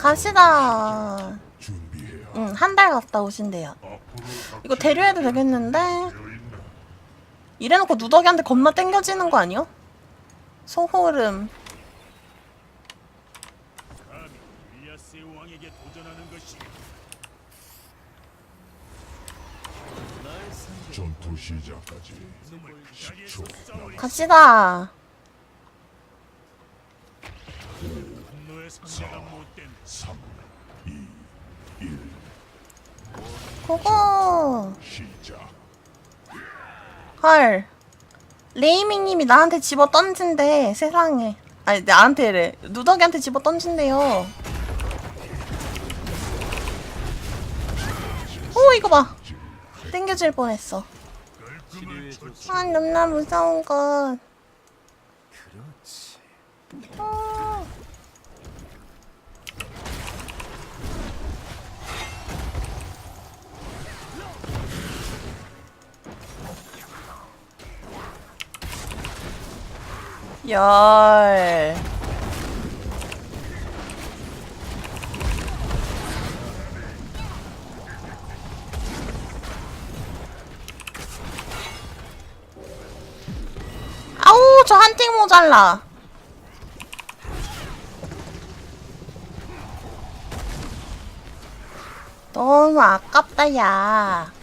갑시다. 응, 한 달 갔다 오신대요. 이거 대류해도 되겠는데? 이래놓고 누더기한테 겁나 땡겨지는 거 아니야? 소호름. 감히 리아스의 왕에게 도전하는 것이 전투 시작까지 10초 남 갑시다. 상대가 못된 3 2 1 고고! 시작 헐. 레이밍님이 나한테 집어 던진대, 세상에. 아니, 나한테래. 누더기한테 집어 던진대요. 오, 이거 봐. 땡겨질 뻔했어. 아, 너무나 무서운 것. 어. 열. 아우, 저 한팅 모자라. 너무 아깝다, 야.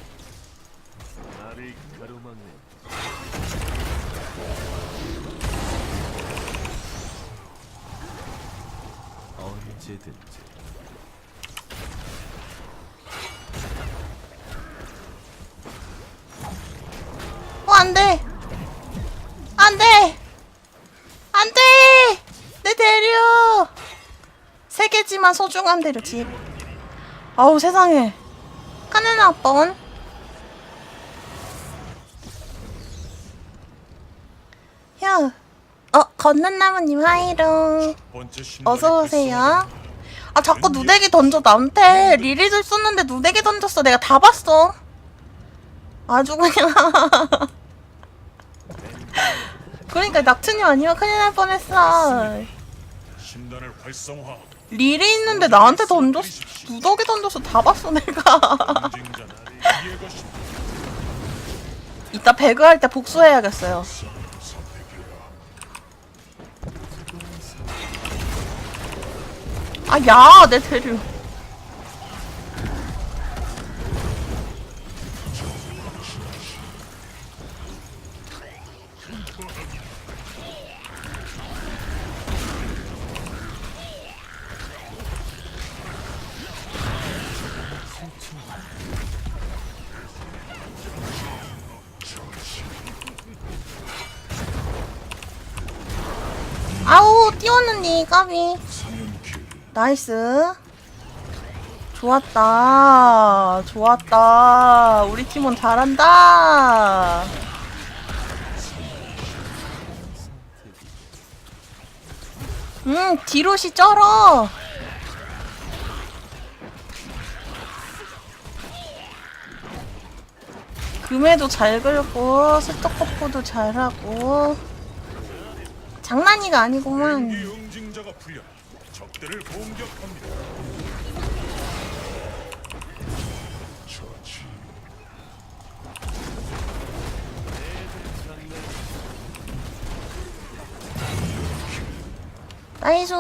언제든지 어, 안 돼. 안 돼. 안 돼. 내 대류. 세 개지만 소중한 대류 집. 아우, 세상에. 카네나 번. 휴. 어, 걷는 나무님 하이롱. 어서 오세요. 아 자꾸 누대기 던져 나한테 리리를 썼는데 누대기 던졌어. 내가 다 봤어. 아주 그냥. 그러니까 낙춘이 아니면 큰일 날 뻔했어. 신단을 활성화 리리 있는데 나한테 던졌어. 누더기 던져서 다 봤어 내가. 경쟁자 이따 배그 할 때 복수해야겠어요. 아, 야, 내 대류. 아우, 띄웠는니, 까비. 나이스. 좋았다. 좋았다. 우리 팀원 잘한다. 음, 디롯이 쩔어. 금해도 잘 긁고, 스토커프도 잘하고. 장난이가 아니구만. 적들을 공격합니다. 처치. 나이스.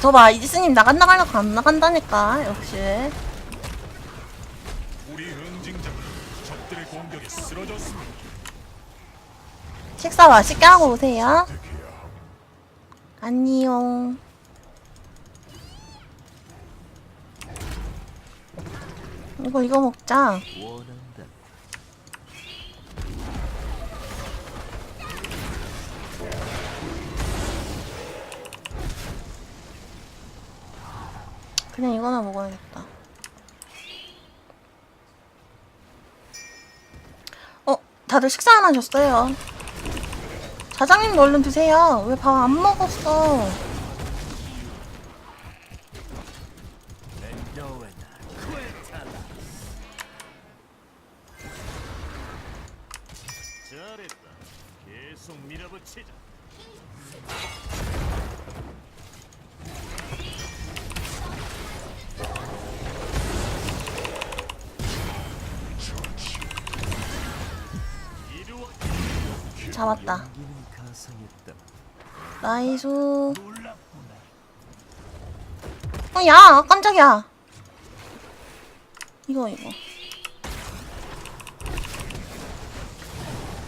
저봐 이지스님 나간 나가려고 안 나간다니까 역시. 우리 응징자가 적들의 공격에 쓰러졌습니다 식사 맛있게 하고 오세요. 안녕. 이거 이거 먹자. 그냥 이거나 먹어야겠다. 어 다들 식사 안 하셨어요 자장님도 얼른 드세요 왜 밥 안 먹었어 잡았다. 나이수. 어, 야, 깜짝이야. 이거, 이거.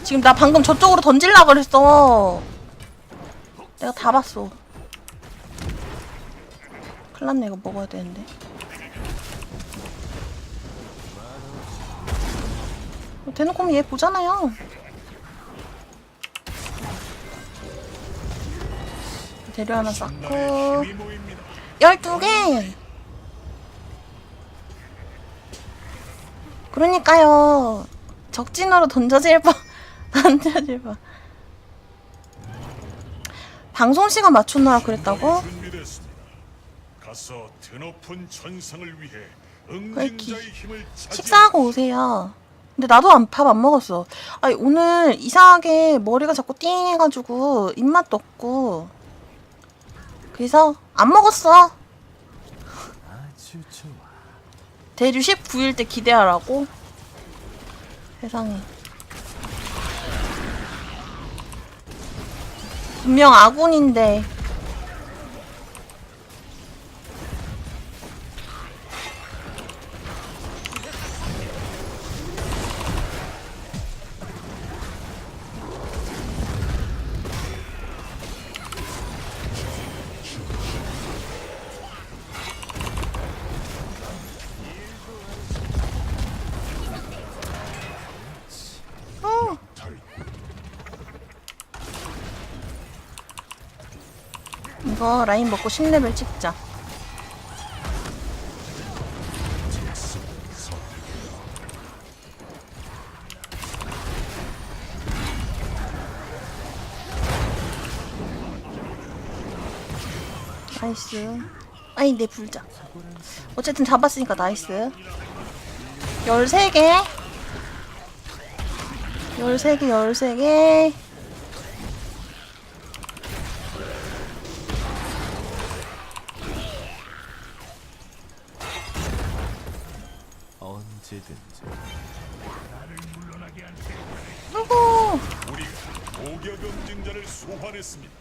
지금 나 방금 저쪽으로 던질라 그랬어. 내가 다 봤어. 큰일 났네, 이거 먹어야 되는데. 대놓고 얘 보잖아요. 재료 하나 쌓고 힘이 모입니다. 12개 그러니까요 적진으로 던져질 뻔 던져질 뻔 방송 시간 맞추느라 그랬다고? 준비됐습니다. 가서 드높은 천상을 위해. 응징자의 힘을. 식사하고 오세요 근데 나도 밥 안 먹었어 아니 오늘 이상하게 머리가 자꾸 띵 해가지고 입맛도 없고 그래서 안 먹었어. 대류 19일 때 기대하라고? 세상에. 분명 아군인데. 이거 라인 먹고 10레벨 찍자. 나이스. 아니, 내 불자. 어쨌든 잡았으니까 나이스. 13개. 13개, 13개. 언제든지. 아이고. 우리가 고격 응징자를 소환했습니다.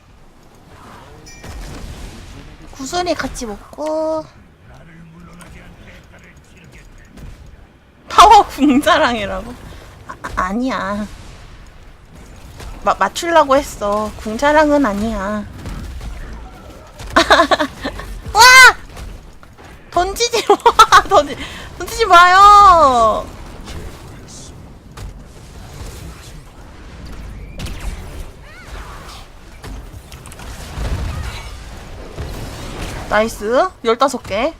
구슬이 같이 먹고 파워 궁자랑이라고? 아, 아니야 마, 맞추려고 했어 궁자랑은 아니야 와! 던지지 마 던지, 던지지 마요. 나이스. 15개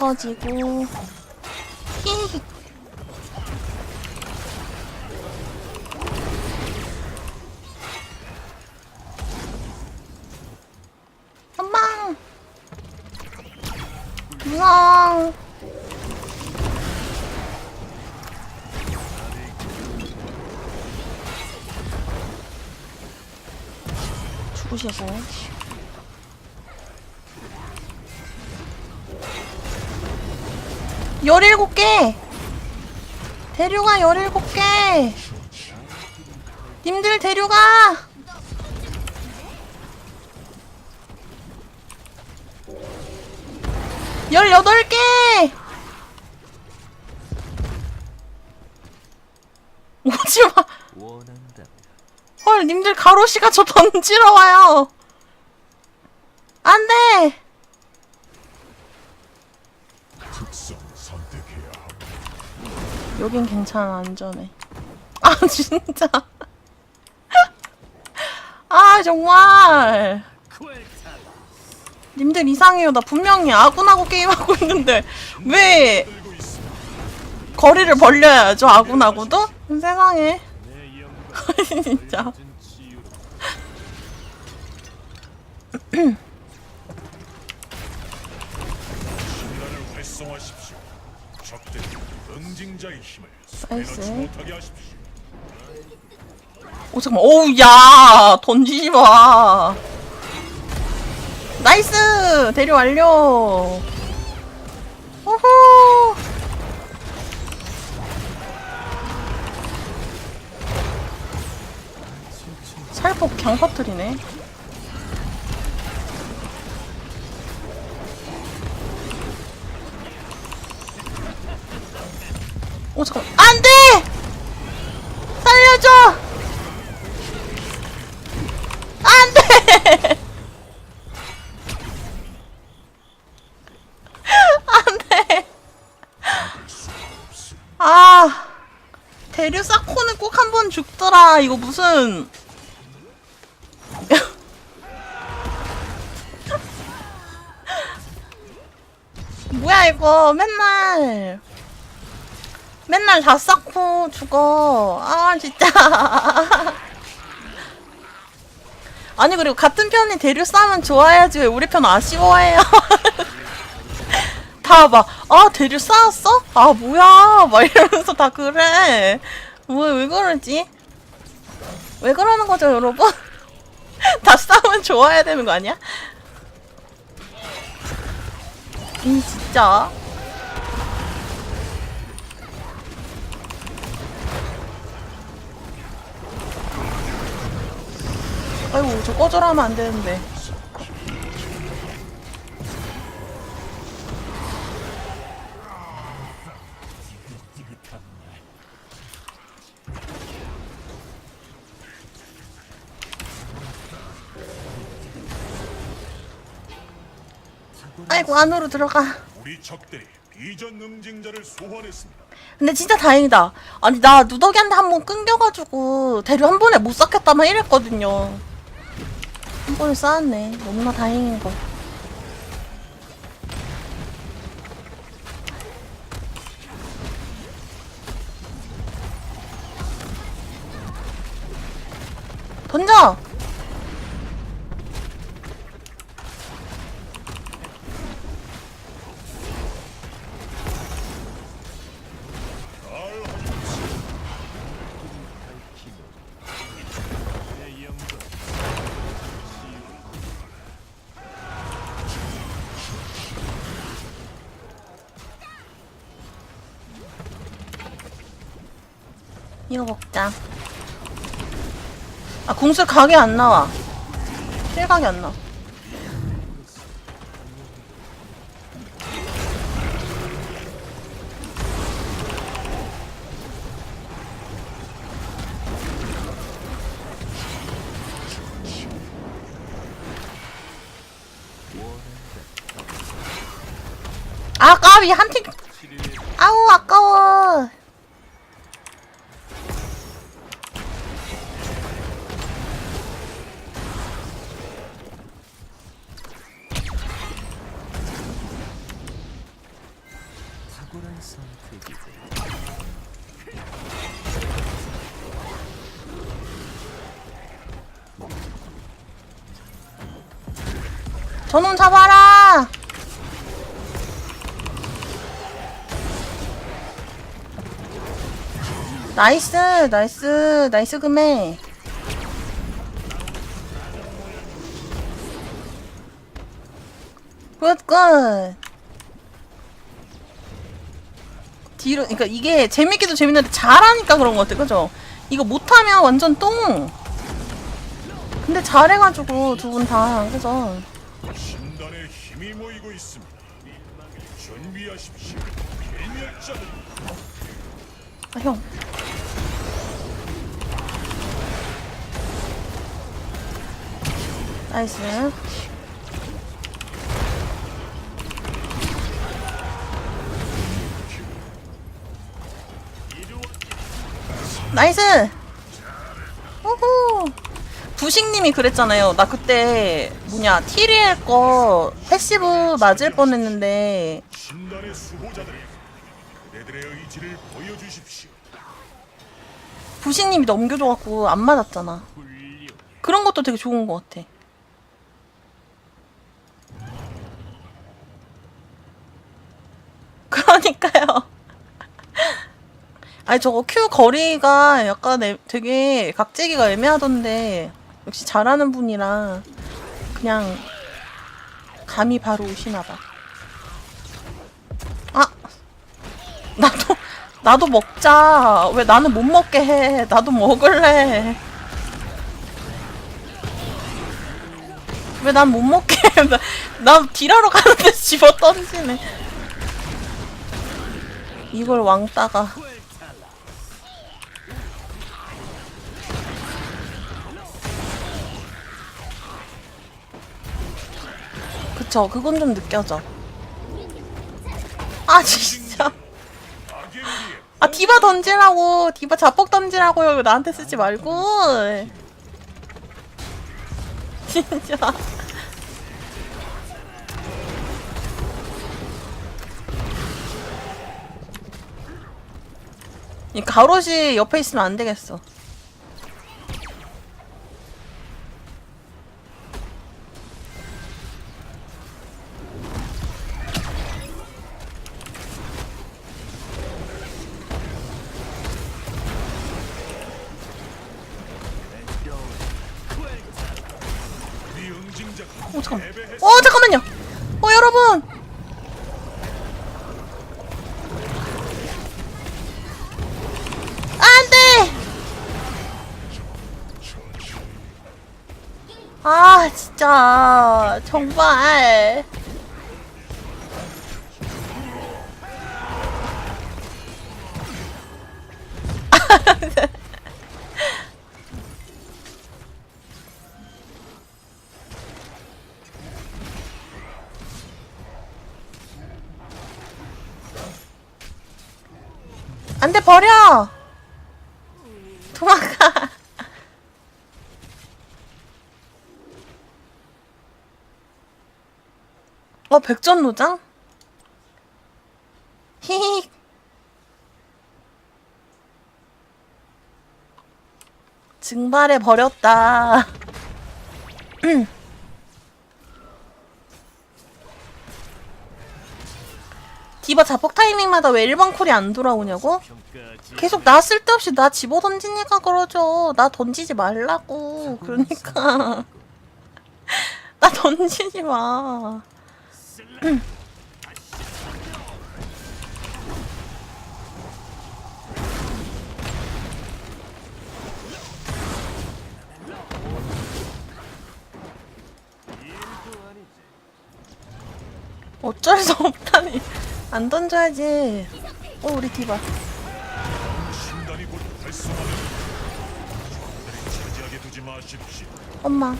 터지고. 한방. 무서워 죽으셔서. 17개! 대류가 17개! 님들 대류가! 18개! 오지마! 헐, 님들 가로시가 저 던지러 와요! 안 돼! 여긴 괜찮아 안전해. 아 진짜. 아 정말. 님들 이상해요. 나 분명히 아군하고 게임하고 있는데 왜. 거리를 벌려야죠 아군하고도? 세상에. 진짜 응징자의 힘을. 내놓지 못하게 하십시오. 오 잠깐만. 어우 야 던지지 마. 나이스! 대리 완료. 우후. 살폭 강 퍼뜨리네 오 잠깐. 안돼! 살려줘! 안돼! 안돼! 아 대류 사코는 꼭 한 번 죽더라. 이거 무슨. 뭐야 이거. 맨날 맨날 다 쌓고 죽어 아 진짜 아니 그리고 같은 편이 대류 싸면 좋아야지 왜 우리 편 아쉬워해요 다 막 아 대류 쌓았어? 아 뭐야 막 이러면서 다 그래 뭐왜 그러지? 왜 그러는 거죠 여러분? 다 싸우면 좋아야 되는 거 아니야? 이 진짜 아이고 저 꺼져라 하면 안 되는데. 아이고 안으로 들어가. 우리 적들이 이전 응징자를 소환했습니다. 근데 진짜 다행이다. 아니 나 누더기한테 한 번 끊겨가지고 대류 한 번에 못 쌓겠다만 이랬거든요 한 번에 쌓았네 너무나 다행인 거 던져! 아, 공수 각이 안 나와. 실각이 안 나와. 아, 까비, 한 팀. 저놈 잡아라! 나이스, 나이스, 나이스 금해. 굿, 굿. 뒤로, 그니까 이게 재밌기도 재밌는데 잘하니까 그런 것 같아, 그죠? 이거 못하면 완전 똥! 근데 잘해가지고 두 분 다, 그죠? 모이고 있습니다. 준비하십시오. 계략자들 아, 형. 나이스. 나이스! 우후! 부식님이 그랬잖아요. 나 그때, 뭐냐, 티리엘 거 패시브 맞을 뻔 했는데, 신단의 수호자들이 그대들의 의지를 보여주십시오. 부식님이 넘겨줘갖고 안 맞았잖아. 그런 것도 되게 좋은 것 같아. 그러니까요. 아니 저거 큐 거리가 약간 애- 되게 각재기가 애매하던데 역시 잘하는 분이라 그냥 감이 바로 오시나 봐. 아 나도 나도 먹자. 왜 나는 못 먹게 해? 나도 먹을래. 왜 난 못 먹게 해? 나, 나 딜하러 가는데 집어 던지네. 이걸 왕따가. 그쵸, 그건 좀 느껴져. 아, 진짜. 아 디바 던지라고 디바 자폭 던지라고요 나한테 쓰지 말고 진짜 이 가로시 옆에 있으면 안 되겠어 어 패배했어. 어 잠깐만요. 어 여러분. 안돼! 아 진짜. 정말 버려! 도망가. 어 백전노장? 히히. 증발해 버렸다 디바 자폭 타이밍마다 왜 1번 콜이 안 돌아오냐고? 계속 나 쓸데없이 나 집어 던지니까 그러죠. 나 던지지 말라고. 그러니까. 나 던지지 마. 어쩔 수 없다니. 안 던져야지. 어, 우리 디바. 엄마.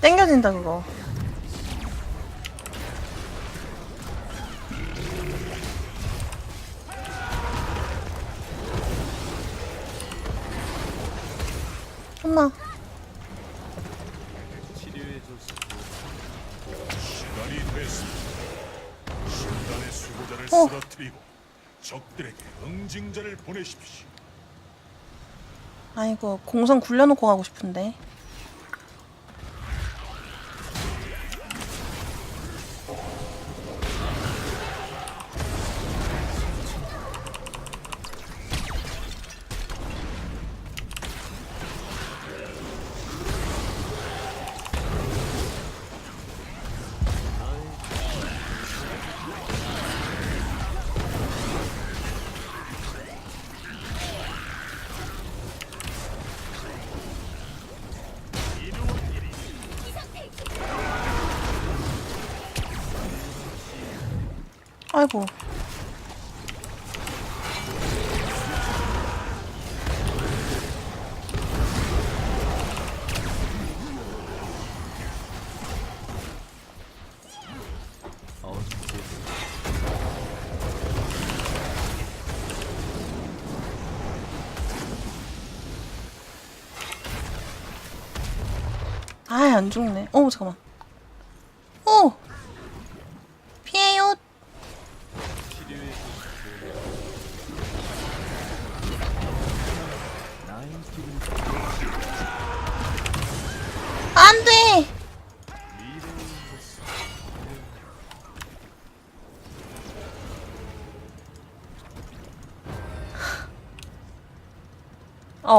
땡겨진다, 그거. 엄마. 보내십시오. 아이고, 공성 굴려놓고 가고 싶은데. 아이고. 아, 안 죽네. 어, 잠깐만.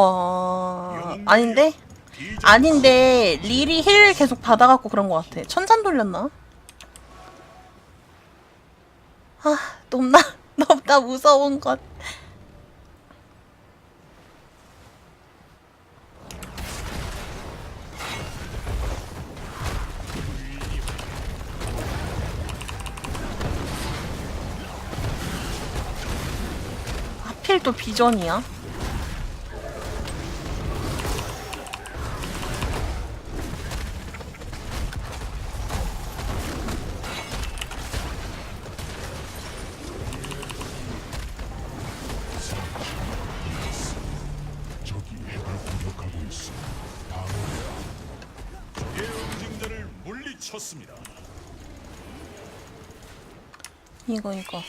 어 아닌데 아닌데 릴이 힐 계속 받아갖고 그런 것 같아. 천산 돌렸나? 아 너무나 너무나 무서운 것. 하필 또 비전이야? 이거 이거.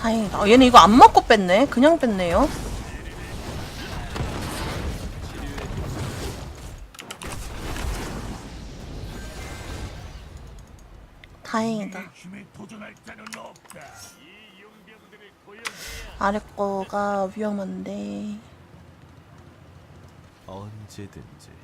다행이다. 아, 얘는 이거 안 먹고 뺐네. 그냥 뺐네요. 다행이다. 아래 거가 위험한데. 언제든지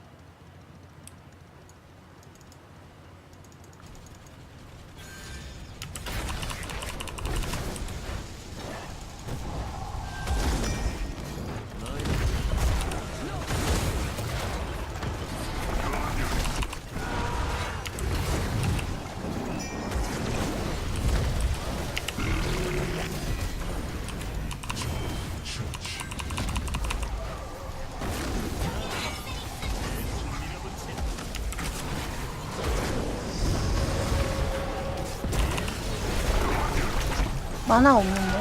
만화가 없는데.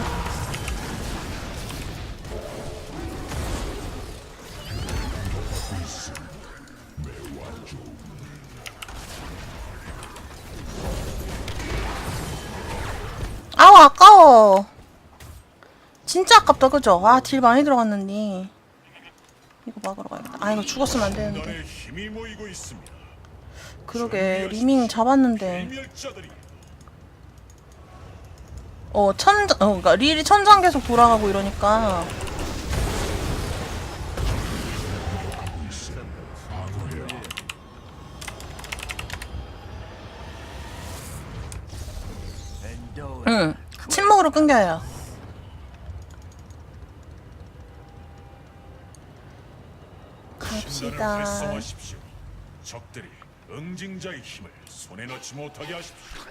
아우 아까워. 진짜 아깝다 그죠? 아 딜 많이 들어갔는데. 이거 막으러 가야겠다. 아 이거 죽었으면 안 되는데. 단에 힘이 모이고 있습니다. 그러게 리밍 잡았는데. 어 천장 어 그러니까 릴이 천장 계속 돌아가고 이러니까 응 침묵으로 끊겨요 갑시다. 적들이 응징자의 힘을 손에 넣지 못하게 하십시오.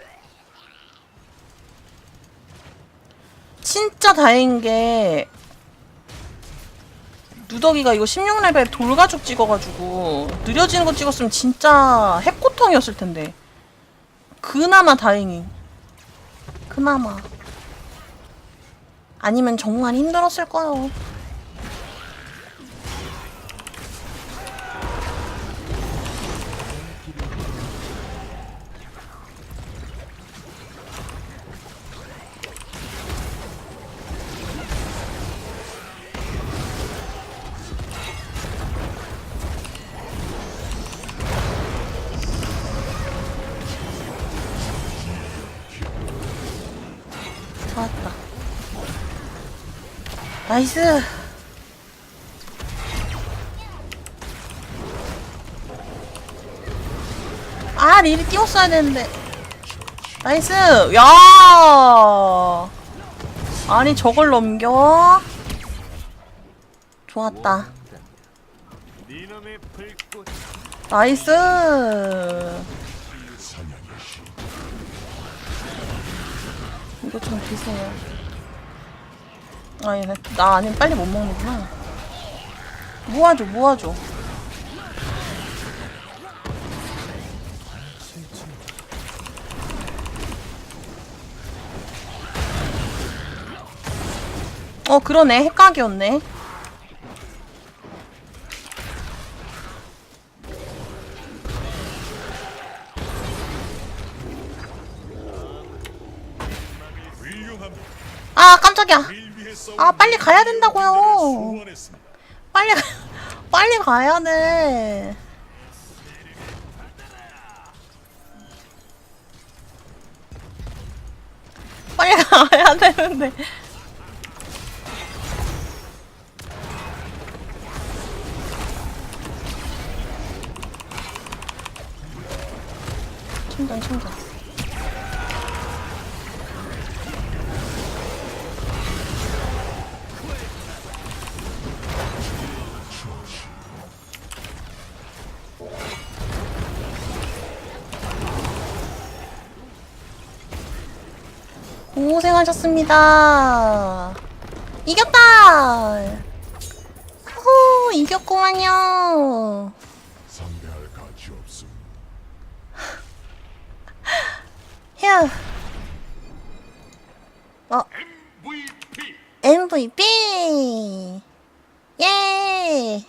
진짜 다행인 게 누더기가 이거 16레벨 돌가죽 찍어가지고 느려지는 거 찍었으면 진짜 핵고통이었을 텐데. 그나마 다행히. 그나마. 아니면 정말 힘들었을 거요 나이스. 아 릴이 띄웠어야 되는데. 나이스. 야! 아니 저걸 넘겨? 좋았다. 나이스. 이거 좀 드세요. 아니 나, 아, 아니면 빨리 못 먹는구나. 모아줘, 모아줘. 어 그러네 핵각이었네 아 깜짝이야 아, 빨리 가야 된다고요. 빨리 가, 빨리 가야 돼. 빨리 가야 되는데. 충전 충전 고생하셨습니다. 이겼다! 후, 이겼구만요. 상대할 가치 없음. 휴. 어. MVP! MVP! 예!